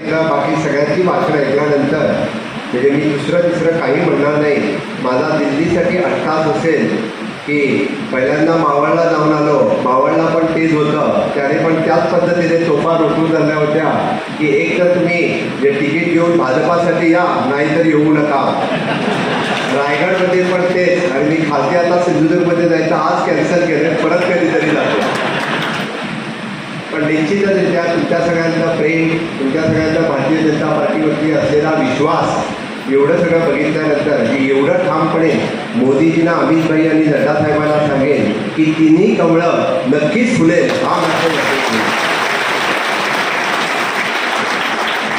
बाकी सगळ्यांची भाषण ऐकल्यानंतर म्हणजे मी दुसरं तिसरं काही म्हणणार नाही. माझा दिल्लीसाठी अट्टास असेल की पहिल्यांदा मावळला जाऊन आलो. मावळला पण तेच होतं. त्याने पण त्याच पद्धतीने तोफा रोखून झाल्या होत्या की एक तर तुम्ही जे तिकीट घेऊन भाजपासाठी या नाहीतर येऊ नका. रायगडमध्ये पण तेच. आणि मी खालती आता सिंधुदुर्गमध्ये जायचं आज कॅन्सल केलं परत कधीतरी जातो पण निश्चितरित्या तुमच्या सगळ्यांचा प्रेम तुमच्या सगळ्यांचा भारतीय जनता पार्टीवरती असलेला विश्वास एवढं सगळं बघितल्यानंतर की एवढं ठामपणे मोदीजींना अमित भाई आणि नड्डा साहेबांना सांगेन की तिन्ही कवळं नक्कीच फुलेल हा मात्र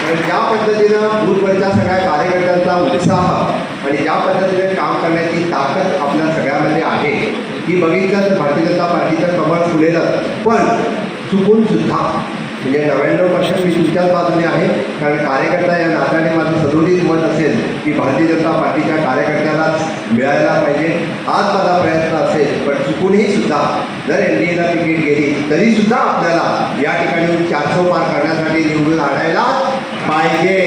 कारण ज्या पद्धतीनं बूथवरच्या सगळ्या कार्यकर्त्यांचा उत्साह आणि ज्या पद्धतीने काम करण्याची ताकद आपल्या सगळ्यामध्ये आहे ही बघितलं तर भारतीय जनता पार्टीचं कमळ फुलेलं पण चुकून सुद्धा. म्हणजे नव्याण्णव पर्सेंट मी तुमच्याच बाजूने आहे. कारण कार्यकर्ता या नात्याने माझं सदोदित मत असेल की भारतीय जनता पार्टीच्या कार्यकर्त्यालाच मिळायला पाहिजे. हाच माझा प्रयत्न असेल. पण चुकूनही सुद्धा जर एन डी एला तिकीट गेली तरी सुद्धा आपल्याला या ठिकाणी चारशे पार करण्यासाठी निवडून आणायला पाहिजे.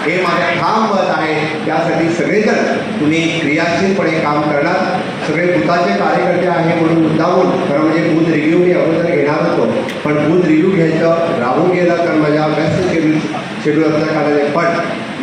हे माझ्या ठाम मत आहे. त्यासाठी सगळेजण तुम्ही क्रियाशीलपणे काम करणार. सगळे बुथाचे कार्यकर्ते आहे म्हणून मुद्दामून खरं म्हणजे बूथ रिव्ह्यू मी अगोदर घेणार होतो पण बूथ रिव्ह्यू घ्यायचं राहून गेलं तर माझ्या व्यस्त शेड्यूल शेड्यूल पण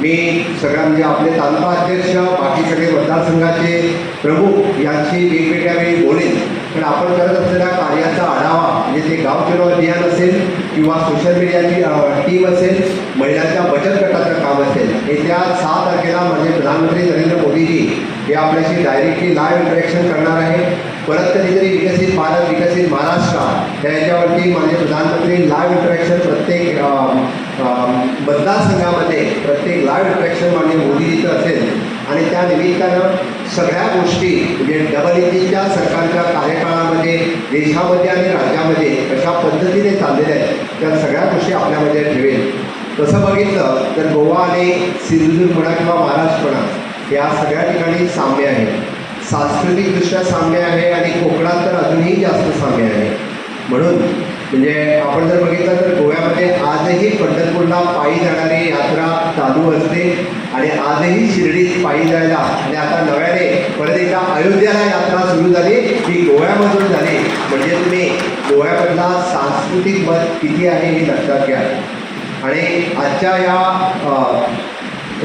मी सगळ्या म्हणजे आपले तालुका अध्यक्ष बाकी सगळे मतदारसंघाचे प्रमुख यांची वेगवेगळ्या वेळी बोलेन. पण आपण करत असलेल्या कार्याचा आढावा म्हणजे ते गाव चलो अभियान असेल किंवा सोशल मीडियाची टीम असेल महिलांच्या बचत गटाचं काम असेल येत्या सहा तारखेला माझे प्रधानमंत्री नरेंद्र मोदीजी हे आपल्याशी डायरेक्टली लाईव्ह इंटरॅक्शन करणार आहे परत कधीतरी विकसित भारत विकसित महाराष्ट्र याच्यावरती माझे प्रधानमंत्री लाईव्ह इंटरॅक्शन प्रत्येक मतदारसंघामध्ये प्रत्येक लाईव्ह इंटरॅक्शन माझे मोदीजीचं असेल. आणि त्या निमित्तानं सगळ्या गोष्टी म्हणजे डबल इंजिनच्या सरकारच्या कार्यकाळामध्ये देशामध्ये आणि राज्यामध्ये कशा पद्धतीने चाललेल्या आहेत त्या सगळ्या गोष्टी आपल्यामध्ये ठेवेल तसं बघितलं तर गोवा आणि सिंधुदुर्ग म्हणा किंवा महाराष्ट्र म्हणा या सगळ्या ठिकाणी साम्य आहे सांस्कृतिकदृष्ट्या साम्य आहे आणि कोकणात तर अजूनही जास्त साम्य आहे. म्हणून म्हणजे आपण जर बघितलं तर गोव्यामध्ये आजही पंढरपूरला पायी जाणारी यात्रा चालू असते आणि आजही शिर्डीत पायी जायला आणि आता नव्याने परत एकदा अयोध्येला यात्रा सुरू झाली ही गोव्यामधून झाली. म्हणजे तुम्ही गोव्यामधला सांस्कृतिक मत किती आहे हे लक्षात घ्या. आणि आजच्या या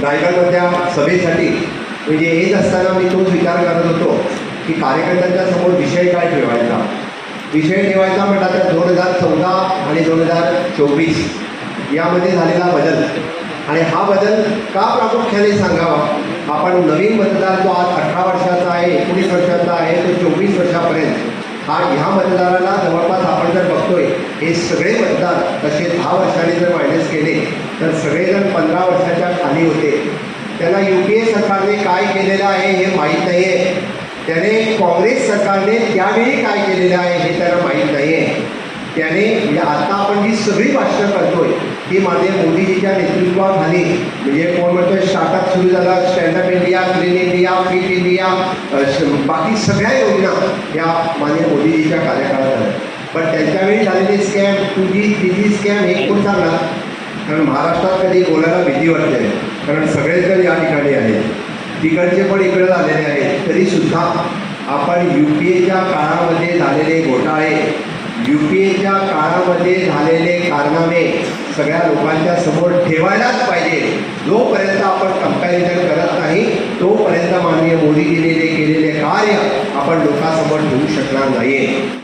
रायगडमधल्या सभेसाठी म्हणजे येत असताना मी तोच विचार करत होतो की कार्यकर्त्यांच्या समोर विषय काय ठेवायचा? विषय ठेवायचा म्हटला तर दोन हजार चौदा आणि दोन हजार चोवीस यामध्ये झालेला बदल. आणि हा बदल का प्रामुख्याने सांगावा? आपण नवीन मतदार जो आज अठरा वर्षाचा आहे एकोणीस वर्षाचा आहे तो चोवीस वर्षापर्यंत हा ह्या मतदाराला जवळपास आपण जर बघतोय हे सगळे मतदार तसे दहा वर्षांनी जर मायनस केले तर सगळेजण पंधरा वर्षाच्या खाली होते. त्यांना यू पी ए सरकारने काय केलेलं आहे हे माहीत नाही आहे त्याने काँग्रेस सरकारने त्यावेळी काय केलेलं आहे हे त्यांना माहीत त्याने आता आपण जी सगळी भाषणं करतोय, ती माननीय मोदीजीच्या नेतृत्वाखाली म्हणजे कोण स्टार्टअप सुरू झाला standup India clean India fit India बाकी सगळ्या योजना या माननीय मोदीजीच्या कार्यकाळात आल्या पण त्यांच्यावेळी झालेले scam two G three G scam हे कोण सांगणार? कारण महाराष्ट्रात कधी बोलायला भीती वाटते. कारण सगळेजण या ठिकाणी आहेत. तिकडचे पण इकडे आलेले आहेत. तरीसुद्धा आपण यू पी एच्या काळामध्ये झालेले घोटाळे यू पी एच्या काळामध्ये झालेले कारनामे सगळ्या लोकांच्या समोर ठेवायलाच पाहिजे. जोपर्यंत आपण कंपॅरिझन करत नाही तोपर्यंत माननीय मोदीजीने जे केलेले कार्य आपण लोकांसमोर ठेवू शकणार नाही